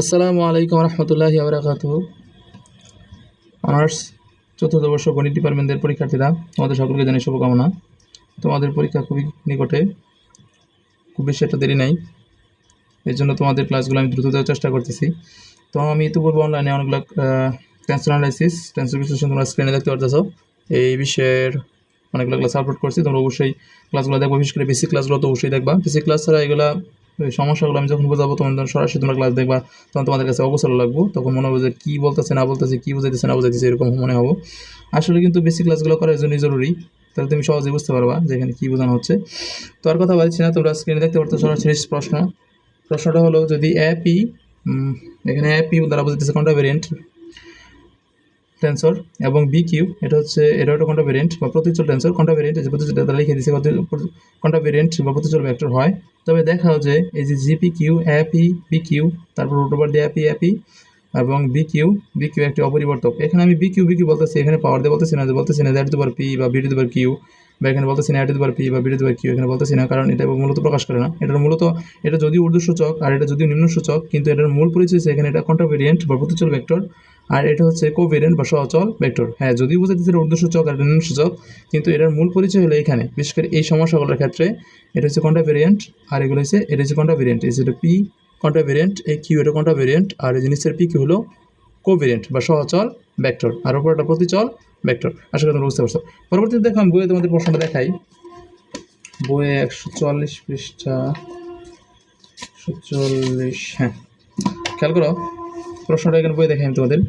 আসসালামু আলাইকুম রহমতুল্লাহি আবরাকাত অনার্স চতুর্থ বর্ষ গণিত ডিপার্টমেন্টের পরীক্ষার্থীরা, তোমাদের সকলকে জানাই শুভকামনা। তোমাদের পরীক্ষা খুবই নিকটে, খুব বেশি একটা দেরি নাই। এর জন্য তোমাদের ক্লাসগুলো আমি দ্রুত দেওয়ার চেষ্টা করতেছি। তো আমি ইতিপূর্বে অনলাইনে অনেকগুলো টেন্সর অ্যানালাইসিস টেন্সর বিশ্লেষণ তোমরা স্ক্রিনে দেখতে পারতেছো। এই বিষয়ের অনেকগুলো ক্লাস আপলোড করছি। তোমরা অবশ্যই ক্লাসগুলো দেখব, বিশেষ করে বেসিক ক্লাসগুলো তো অবশ্যই দেখবা। বেসিক ক্লাস ছাড়া এগুলা সমস্যাগুলো আমি যখন বোঝাবো, তখন সরাসরি তোমরা ক্লাস দেখবা, তখন তোমাদের কাছে অবসর লাগবো। তখন মনে হবে যে কী বলতেছে, না বলতেছে, কী বুঝাইতেছে, না বুঝাইতেছে, এরকম মনে হব। আসলে কিন্তু বেসিক ক্লাসগুলো করার জন্যই জরুরি। তাহলে তুমি সহজে বুঝতে পারবা যে এখানে কী বোঝানো হচ্ছে। তো আর কথা বলছি না, তোমরা স্ক্রিনে দেখতে পারতো সরাসরি প্রশ্ন। প্রশ্নটা হলো যদি অ্যাপি এখানে অ্যাপি দ্বারা বোঝাইতেছে কোনটা ভেরিয়েন্ট টেন্সর এবং বি কিউ এটা হচ্ছে, এটা একটা কোনটা ভেরিয়েন্ট বা প্রতিচল টেন্সর কোনটা ভেরিয়েন্ট যে প্রতিচল তারা লিখে দিচ্ছে কোনটা ভেরিয়েন্ট বা প্রতিচল ভেক্টর হয়। তবে দেখাও যে এই যে G P Q A P B Q তারপর রুট ওভার দিয়ে অ্যাপি অ্যাপি এবং বি কিউ বি কিউ একটি অপরিবর্তক। এখানে আমি বি কিউ বি কিউ বলতেছি, এখানে পাওয়ার দিয়ে বলতেছি না যে বলতেছি না দ্যাট দুবার পি বা বিডি দুবার কিউ বা এখানে বলতেছি না অ্যাট দুবার পি বা বিডি দুবার কিউ এখানে বলতেছি না, কারণ এটা মূলত প্রকাশ করে না। এটার মূলত, এটা যদিও উর্দু সূচক আর এটা যদিও নিম্ন সূচক কিন্তু এটার মূল পরিচয় এখানে এটা কন্ট্রাভেরিয়েন্ট বা প্রতিচল ভেক্টর আর এটা হচ্ছে কোভেরিয়েন্ট বা সহচল ভেক্টর। হ্যাঁ যদিও বোঝাইতেছে এটা উর্দু সূচক আর সূচক, কিন্তু এটার মূল পরিচয় হলো এখানে। বিশেষ করে এই সমস্যাগুলোর ক্ষেত্রে এটা হচ্ছে কন্ট্রাভেরিয়েন্ট আর এগুলো হচ্ছে, এটা হচ্ছে কন্ট্রাভেরিয়েন্ট এই যেটা পি কন্ট্রাভেরিয়েন্ট এই কিউ এটা কোনটা কন্ট্রাভেরিয়েন্ট আর এই জিনিসের পি কি হলো? কোভেরিয়েন্ট বা সহচল ভেক্টর। আর ওপর একটা প্রতিচল ভেক্টর। আশা করি তোমরা বুঝতে পারছ। পরবর্তীতে দেখো, আমি বইয়ে তোমাদের প্রশ্নটা দেখাই। বইয়ে একশো চল্লিশ পৃষ্ঠা, একশো চল্লিশ হ্যাঁ খেয়াল করো। প্রশ্নটা এখানে বই দেখাই আমি তোমাদের।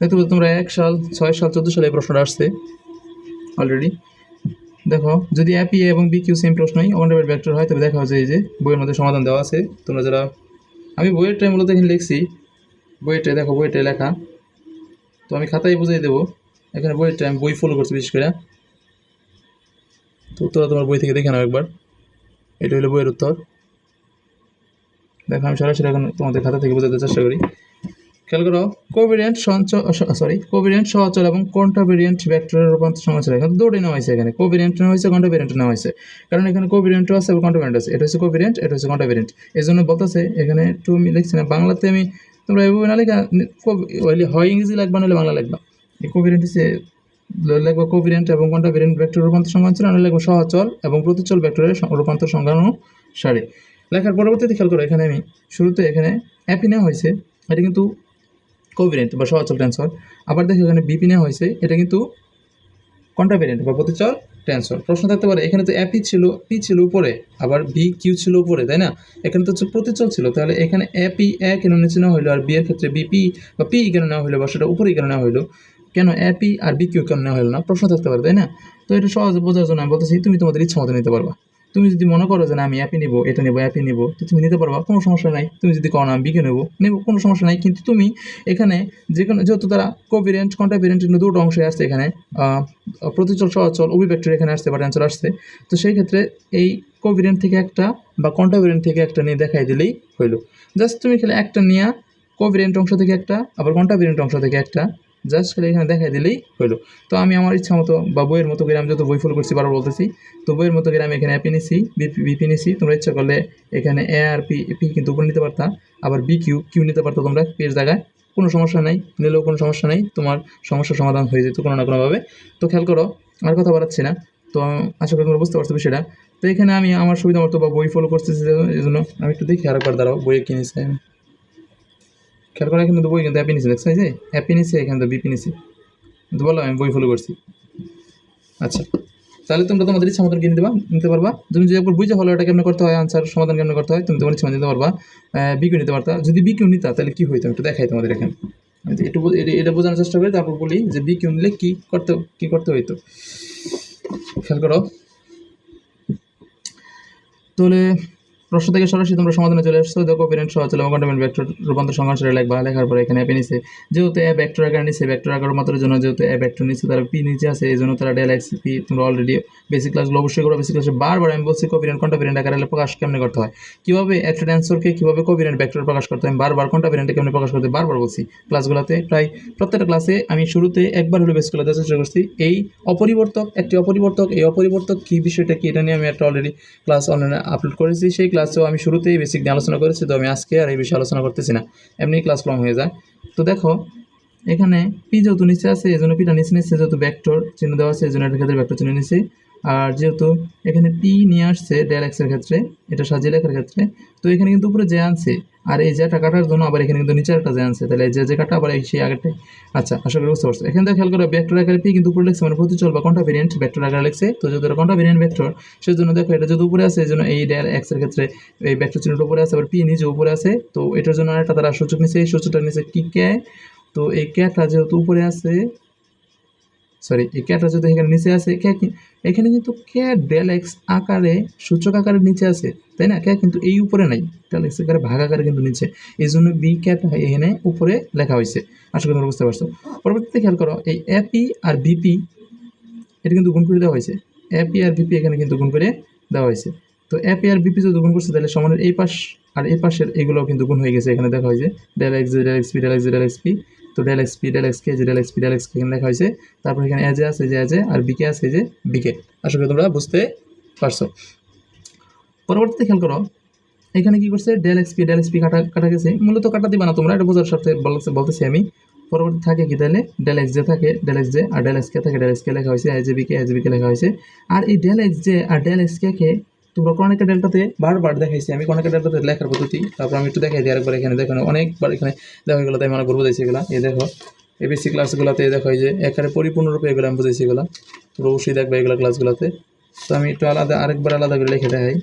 দেখতে পাচ্ছ তোমরা এক সাল, ছয় সাল, চোদ্দ সালে এই প্রশ্নটা আসছে অলরেডি দেখো, যদি অ্যাপি এবং বি কিউ সেম প্রশ্নই অকন্ডাবেট ভেক্টর হয়, তবে দেখা হচ্ছে এই যে বইয়ের মধ্যে সমাধান দেওয়া আছে। তোমরা যারা আমি বইয়েরটাই মূলত এখানে লিখছি। বইয়েরটাই, দেখো, বইয়েরটাই লেখা। তো আমি খাতায় বুঝিয়ে দেবো। এখানে বইয়েরটা আমি বই ফলো করছি বিশেষ করে। তো উত্তরটা তোমার বই থেকে দেখে নাও একবার। এটা হলো বইয়ের উত্তর। দেখো, আমি সরাসরি এখন তোমাদের খাতা থেকে বোঝাতে চেষ্টা করি। খেয়াল করো কোভিডেন্ট সঞ্চয় সরি কোভিডেন্ট সহচল এবং কন্ট্রাভেরিয়েন্ট ভেক্টরের রূপান্তর সমাচার। এখানে দুটোই নেওয়া হয়েছে এখানে। কোভেরিয়েন্ট নেওয়া হয়েছে কন্ট্রাভেরিয়েন্ট নেওয়া হয়েছে। কারণ এখানে কোভিডেন্টও আছে এবং কন্ট্রাভেরিয়েন্ট আছে। এটা হচ্ছে কোভিডেন্ট এটা হচ্ছে কন্ট্রাভেরিয়েন্ট এই জন্য বলতেছে, এখানে একটু আমি লিখছি না, বাংলাতে আমি তোমরা এভাবে না লেখা হয় ইংরেজি লাগবা, নাহলে বাংলা লাগবা। এই কোভিডেন্ট হচ্ছে লিখব কোভিডেন্ট এবং কন্ট্রাভেরিয়েন্ট ভেক্টর রূপান্তর সংখ্যা আর লিখব সহচল এবং প্রতিচল ভেক্টরের রূপান্তর সংখ্যা সারি লেখার পরবর্তীতে খেয়াল করো, এখানে আমি শুরুতে এখানে অ্যাপি নেওয়া হয়েছে। এটা কিন্তু কোভেরিয়েন্ট বা সহচল ট্রান্সফার আবার দেখো এখানে বিপি নেওয়া হয়েছে, এটা কিন্তু কন্ট্রাভেরিয়েন্ট বা প্রতিচল ট্রান্সফার প্রশ্ন থাকতে পারে, এখানে তো অ্যাপি ছিল পি ছিল উপরে, আবার বি কিউ ছিল উপরে, তাই না? এখানে তো প্রতিচল ছিল, তাহলে এখানে অ্যাপি এ কেন নিচে নেওয়া হলো আর বি এর ক্ষেত্রে বিপি বা পি কেন নেওয়া হলো বা সেটা উপরেই কেন নেওয়া হলো কেন অ্যাপি আর বি কিউ কেন নেওয়া হলো না? প্রশ্ন থাকতে পারে, তাই না? তো এটা সহজে বোঝার জন্য আমি বলতেছি, তুমি তোমাদের ইচ্ছা মতো নিতে পারবা। তুমি যদি মনে করো যে না, আমি অ্যাপি নিবো, এটা নেব অ্যাপি নিবো, তো তুমি নিতে পারবা, কোনো সমস্যা নাই। তুমি যদি করো না, আমি বিকে নেব নেব, কোনো সমস্যা নাই। কিন্তু তুমি এখানে যে কোনো যেহেতু তারা কোভিরিয়েন্ট কন্টাভিরিয়েন্ট দুটো অংশে আসছে এখানে প্রতিচল সহচল অভিব্যক্টর এখানে আসছে বা অ্যান্সার আসছে, তো সেই ক্ষেত্রে এই কোভিরিয়েন্ট থেকে একটা বা কন্টাভিরিয়েন্ট থেকে একটা নিয়ে দেখাই দিলেই হইল। জাস্ট তুমি খেলে একটা নিয়ে কোভিরিয়েন্ট অংশ থেকে একটা, আবার কন্টাভিরিয়েন্ট অংশ থেকে একটা জাস্ট খালি এখানে দেখাই দিলেই হইল। তো আমি আমার ইচ্ছা মতো বা বইয়ের মতো করে আমি যত বই ফলো করছি বারবার বলতেছি, তো বইয়ের মতো করে আমি এখানে অ্যাপি নিছি বিপি নিছি তোমরা ইচ্ছা করলে এখানে এ আর পি পি কিন্তু উপরে নিতে পারতা, আবার বি কিউ কিউ নিতে পারতো তোমরা পেজ জায়গায়। কোনো সমস্যা নেই, নিলেও কোনো সমস্যা নেই, তোমার সমস্যার সমাধান হয়ে যেত কোনো না কোনোভাবে তো খেয়াল করো, আর কথা বাড়াচ্ছি না। তো আশা করি তোমরা বুঝতে পারছ বিষয়টা। তো এখানে আমি আমার সুবিধা মতো বা বই ফলো করতেছি এই জন্য আমি একটু দেখি আরেকবার দাঁড়াও, বইয়ে কিনেছি আমি। খেয়াল করে কিন্তু বই কিন্তু অ্যাপি নিছে দেখছ যে? অ্যাপি নিছে এখানে তো বিপি নিছে কিন্তু বললাম, আমি বই ফলো করছি। আচ্ছা তাহলে তোমরা তোমাদের ইচ্ছা মতন কিনে দেবা, নিতে পারবা। তুমি যদি একবার বুঝে হলো এটা কেমন করতে হয় আনসার সমাধান কেমন করতে হয়, তুমি তোমার ইচ্ছা নিতে পারবা। বিকিউ নিতে পারতা। যদি বিকিউ নিতা, তাহলে কী হইতো? একটু দেখাই তোমাদের এখানে। একটু এটা বোঝানোর চেষ্টা করি, তারপর বলি যে বিকিউ নিলে কী করতে কী করতে হইতো? খেয়াল করো। তাহলে প্রশ্ন থেকে সরাসরি তোমরা সমাধানে চলে আসছো। দেখো পেরেন্ট সহজ এবং কন্টামেন্ট ভেক্টর রূপান্তর সংঘর্ষের লেখবা লেখার পরে এখানে অ্যাপে নিছে। যেহেতু এ ভেক্টর আকার নিছে ভেক্টর আকার মাত্রার জন্য যেহেতু এ ভেক্টর নিচ্ছে তারা পি নিচে আছে, এই জন্য তারা ডেল এক্স পি তোমরা অলরেডি বেসিক ক্লাসগুলো অবশ্যই করো বেসিক ক্লাসে বারবার আমি বলছি কোভিরেন্ট কন্টাভিরেন্ট আকারে প্রকাশ কেমনে করতে হয়? কীভাবে একটা অ্যান্সারকে কীভাবে কোভিরেন্ট ভেক্টর প্রকাশ করতে হয়? বারবার কন্টাভিরেন্টে কেমনে প্রকাশ করতে বারবার বলছি। ক্লাসগুলোতে প্রায় প্রত্যেকটা ক্লাসে আমি শুরুতে একবার হলে বেসিক ক্লাসে চেষ্টা করছি। এই অপরিবর্তক, একটি অপরিবর্তক, এই অপরিবর্তক কী বিষয়টা কি এটা নিয়ে আমি একটা অলরেডি ক্লাস অনলাইনে আপলোড করেছি। সেই ক্লাস ক্লাসেও আমি শুরুতেই বেসিক নিয়ে আলোচনা করেছি, তো আমি আজকে আর এই বিষয়ে আলোচনা করতেছি না। এমনি ক্লাস লং হয়ে যায়। তো দেখো, এখানে পি যেহেতু নিচে আছে, এই জন্য পিটা নিচে নিচ্ছে যেহেতু ব্যাক্টর চিহ্ন দেওয়া আছে, এই জন্য এটার ক্ষেত্রে ভেক্টর চিহ্ন নিচ্ছে আর যেহেতু এখানে পি নিয়ে আসছে ডেল এক্সের ক্ষেত্রে, এটা সাজিয়ে লেখার ক্ষেত্রে, তো এখানে কিন্তু উপরে যে আনছে, আর এই যেটা কাটার জন্য আবার এখানে কিন্তু নিচে একটা যে আনছে, তাহলে যে যে কাটা আবার সেই আগেরটাই। আচ্ছা আশা করি বুঝতে পারছ। এখানে থেকে খেয়াল করো ভেক্টর আকারে পি কিন্তু উপরে লিখছে মানে প্রতিচল বা কন্টা ভেরিয়েন্ট ভেক্টর আকারে লিখছে। তো এটা কন্টা ভেরিয়েন্ট সেই জন্য দেখো এটা যদি উপরে আছে এই জন্য এই ডেল এক্সের ক্ষেত্রে এই ভেক্টর চিহ্নটা উপরে আছে, আবার পি নিচে উপরে আছে। তো এটার জন্য আরেকটা তারা সূচক নিচে এই সূচকটার নিচে কি কে তো এই ক্যাটা যেহেতু উপরে আছে সরি এই ক্যাটা যদি এখানে নিচে আছে কে এখানে কিন্তু কে ডেল এক্স আকারে, সূচক আকারে নিচে আছে তাই না? কে কিন্তু এই উপরে নাই। ডেল এক্স আকারে, ভাগ আকারে কিন্তু নিচে। এই জন্য বি ক্যাটা এখানে উপরে লেখা হয়েছে। আশা করি তোমরা বুঝতে পারছ। পরবর্তীতে খেয়াল করো, এই এপি আর বিপি এটা কিন্তু গুণ করে দেওয়া হয়েছে। এপি আর বিপি এখানে কিন্তু গুণ করে দেওয়া হয়েছে। তো এপি আর বিপি যদি গুণ করছে, তাহলে সমানের এই পাশ আর এই পাশের এগুলো কিন্তু গুণ হয়ে গেছে। এখানে দেখা হয়েছে। Del x del x p del x del x p তো del x p del x কে যে del x p del x এখানে লেখা হয়েছে তারপর এখানে এজে আছে যে এজে আর বিকে আছে যে বিকে আশা করি তোমরা বুঝতে পারছ পরবর্তীতে খেয়াল করো এখানে কি করছে del x p del x p কাটা কাটা গেছে মূলত কাটা দিবা না তোমরা এটা বোঝার সাথে বলতেছি আমি পরবর্তী থাকে কি তাহলে ডেল এক্স জে থাকে ডেল এক্স জে আর ডেল এক্স কে থাকে ডেল এক্স কে লেখা হয়েছে h b k h b k লেখা হয়েছে আর এই ডেল এক্স জে আর ডেল এক্স কে কে তোমরা কর্ণিকা ডেল্টাতে বারবার দেখাইছি। আমি কর্ণিকা ডেল্টাতে লেখার পদ্ধতি, তারপর আমি একটু দেখাই দিই আরেকবার এখানে। দেখেন অনেকবার এখানে দেখা গেলো তাই অনেক গর্ব দিয়েছি এগুলো। এই দেখো এবিসি ক্লাসগুলোতে দেখো এই যে এখানে পরিপূর্ণরূপে এগুলো আমি বুঝেছি এগুলো। তোমরা অবশ্যই দেখবে এগুলো ক্লাসগুলোতে তো আমি একটু আলাদা, আরেকবার আলাদা করে লিখে দেখাই।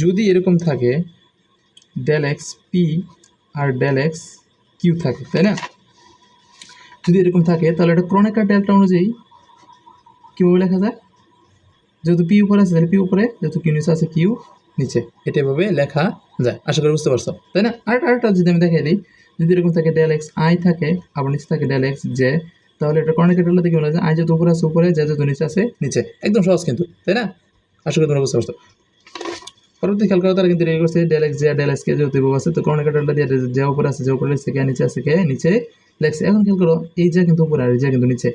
যদি এরকম থাকে ডেল এক্স পি আর ডেল এক্স কিউ থাকে, তাই না? যদি এরকম থাকে, তাহলে এটা ক্রনিকার ডেল্টা অনুযায়ী কীভাবে লেখা যায়? যেহেতু পি উপরে আছে, তাহলে পি উপরে, যেহেতু কিউ নিচে আছে কিউ নিচে। এটা এভাবে লেখা যায়। আশা করি বুঝতে পারছ, তাই না? আরেকটা আরেকটা যদি আমি দেখাই দিই, যদি এরকম থাকে ডেল এক্স আই থাকে, আবার নিচে থাকে ডেল এক্স জে তাহলে এটা থেকে বলা যায় আই যেহেতু উপরে আছে, উপরে যে যেহেতু নিচে আছে, নিচে। একদম সহজ কিন্তু, তাই না? আশা করি তোমরা বুঝতে পারছ। পরবর্তী খেয়াল করা, তারা কিন্তু রেডি করছে ডেল এক্স জে আর ডেল এক্স কে যেহেতু আছে, তো ক্রনিকার দিয়ে যে উপরে আছে, যে উপরে লিখছে কে নিচে আছে, কে? নিচে লেখছে এখন খেয়াল করো, এই যে কিন্তু উপরে আর এই যে কিন্তু নিচে।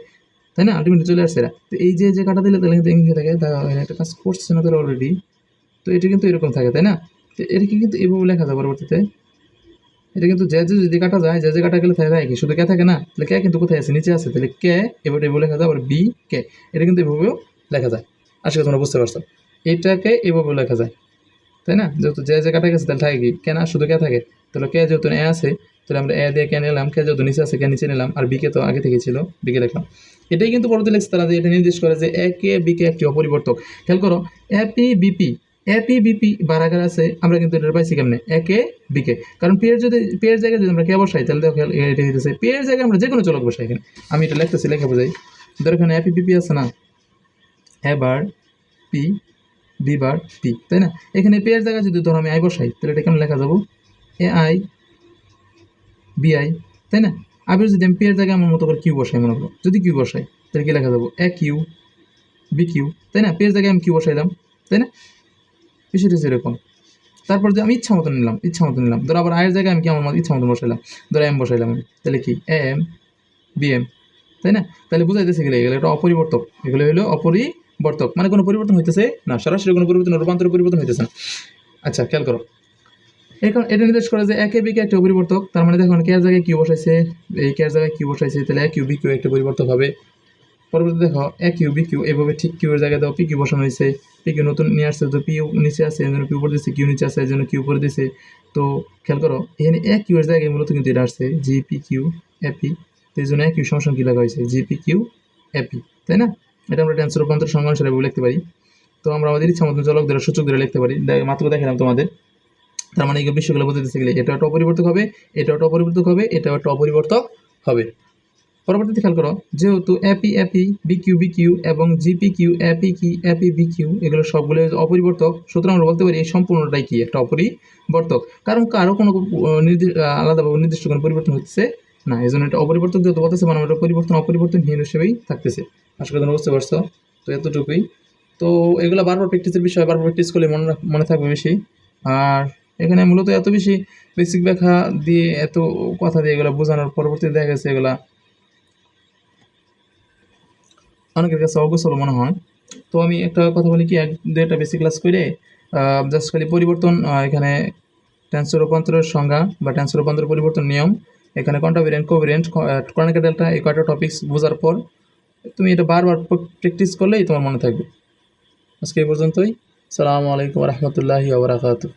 তাই না? আলটিমেটলি চলে আসছে তো এই যে যে কাটা দিলে তাহলে কিন্তু এমনি থাকে। একটা কাজ করছে না তারা অলরেডি তো এটা কিন্তু এরকম থাকে, তাই না? তো এটা কি কিন্তু এভাবে লেখা যায় পরবর্তীতে? এটা কিন্তু যে যে যদি কাটা যায়, যে যে কাটা গেলে থাকে থাকে কি? শুধু কে থাকে না? তাহলে কে কিন্তু কোথায় আছে? নিচে আছে। তাহলে কে এবার এভাবে লেখা যায়, আবার বি কে? এটা কিন্তু এভাবেও লেখা যায়। আশা করি তোমরা বুঝতে পারছ। এটাকে এভাবেও লেখা যায়। তাই না? যেহেতু যে যে কাটা গেছে তাহলে থাকে কি? কে না শুধু কে থাকে? তাহলে কে যেহেতু এ আছে, তাহলে আমরা এ দিয়ে কে নিলাম, কে যেহেতু নিচে আছে কে নিচে নিলাম, আর বিকে তো আগে থেকে ছিল বিকে লিখলাম এটাই কিন্তু পরবর্তী লেখছে তারা যে এটা নির্দেশ করে যে এ কে বিকে একটি অপরিবর্তক। খেয়াল করো এপি বিপি এপি বিপি বারাগার আছে, আমরা কিন্তু এটা পাইছি কেমনে? একে বিকে কারণ পি এর যদি, পি এর জায়গায় যদি আমরা কে বসাই, তাহলে দেখো এটা হইতেছে পি এর জায়গায় আমরা যে কোনো চলক বসাই এখানে। আমি এটা লিখতেছি, লেখা বোঝাই। ধর এখানে এপি বিপি আছে না? A bar P B bar P, তাই না? এখানে পেয়ার জায়গায় যদি ধরো আমি আই বসাই তাহলে এটা কেমন লেখা যাব? এ আই, বি আই, তাই না? আবার যদি আমি পি এর জায়গায় আমার মতো করে কিউ বসাই, মনে করো। যদি কিউ বসাই, তাহলে কি লেখা যাব? এ কিউ, বি কিউ, তাই না? পি এর জায়গায় আমি কিউ বসাইলাম, তাই না? বিষয়টা সেরকম। তারপর যে আমি ইচ্ছা মতো নিলাম, ইচ্ছা মতো নিলাম, ধরো আবার আয়ের জায়গায় আমি কি আমার মতো ইচ্ছা মতো বসাইলাম, ধরো এম বসাইলাম আমি, তাহলে কি? এম, বি এম, তাই না? তাহলে বুঝাইতেছে গেলে? এগুলো একটা অপরিবর্তক। এগুলো হলো অপরিবর্তক মানে কোনো পরিবর্তন হইতেছে না, সরাসরি কোনো পরিবর্তন রূপান্তর পরিবর্তন হইতেছে না। আচ্ছা খেয়াল করো। এখন এটা নির্দেশ করে যে একে বিকে একটা পরিবর্তক তার মানে দেখুন কে জায়গায় কিউ বসাইছে, এই কে জায়গায় কিউ বসাইছে, তাহলে এক কিউ বি কিউ একটা পরিবর্তক হবে। পরবর্তী দেখো এ কিউ বি কিউ এভাবে ঠিক কিউ এর জায়গায় দাও পি কিউ বসানো হয়েছে। পি কিউ নতুন নিয়ে আসছে, তো পি নিচে আছে এই জন্য পি উপরে দিচ্ছে কিউ নিচে আছে এই জন্য কিউ উপরে দিচ্ছে তো খেয়াল করো, এখানে এক কিউ এর জায়গায় মূলত কিন্তু এটা আসছে জি পি কিউ এপি তো এই জন্য এ কিউ সমস্যা কি লেখা হয়েছে জি পি কিউ এপি তাই না? এটা আমরা ট্যান্সার রূপান্তর সংজ্ঞা হিসেবে লিখতে পারি। তো আমরা আমাদের ইচ্ছা মতো চলক ধরে সূচক ধরে লিখতে পারি। মাত্র দেখালাম তোমাদের। তার মানে এই বিষয়গুলো দিতে গেলে এটা একটা অপরিবর্তক হবে, এটা একটা অপরিবর্তক হবে, এটা একটা অপরিবর্তক হবে। পরবর্তীতে খেয়াল করো, যেহেতু A P AP BQ BQ এবং জিপি কিউ এপি কি এপি বিকিউ এগুলো সবগুলো অপরিবর্তক। সুতরাং আমরা বলতে পারি এই সম্পূর্ণটাই কি? একটা অপরিবর্তক। কারণ কারও কোনো নির্দিষ্ট আলাদাভাবে নির্দিষ্ট কোনো পরিবর্তন হচ্ছে না। এই জন্য এটা অপরিবর্তক যেহেতু বলতেছে মানে আমরা পরিবর্তন, অপরিবর্তনহীন হিসেবেই থাকতেছে। আশা করি বুঝতে পারছ। তো এতটুকুই। তো এগুলো বারবার প্র্যাকটিসের বিষয়, বারবার প্র্যাকটিস করলে মনে মনে থাকবে বেশি। আর এখানে মূলত এত বেশি বেসিক ব্যাখ্যা দিয়ে, এত কথা দিয়ে এগুলো বোঝানোর পরবর্তীতে দেখা গেছে এগুলা অনেকের কাছে অগোছল মনে হয়। তো আমি একটা কথা বলি কি, এক দু একটা বেসিক ক্লাস করে জাস্ট খালি পরিবর্তন এখানে টেন্সের রূপান্তরের সংজ্ঞা বা টেন্সের রূপান্তর পরিবর্তন নিয়ম, এখানে কোনটা ভেরিয়েন্ট কোভেরিয়েন্ট কর্নিকা ডেল্টা এই কয়টা টপিকস বোঝার পর তুমি এটা বারবার প্র্যাকটিস করলেই তোমার মনে থাকবে। আজকে এই পর্যন্তই। সালামু আলাইকুম রহমতুল্লাহি আবরাকাতু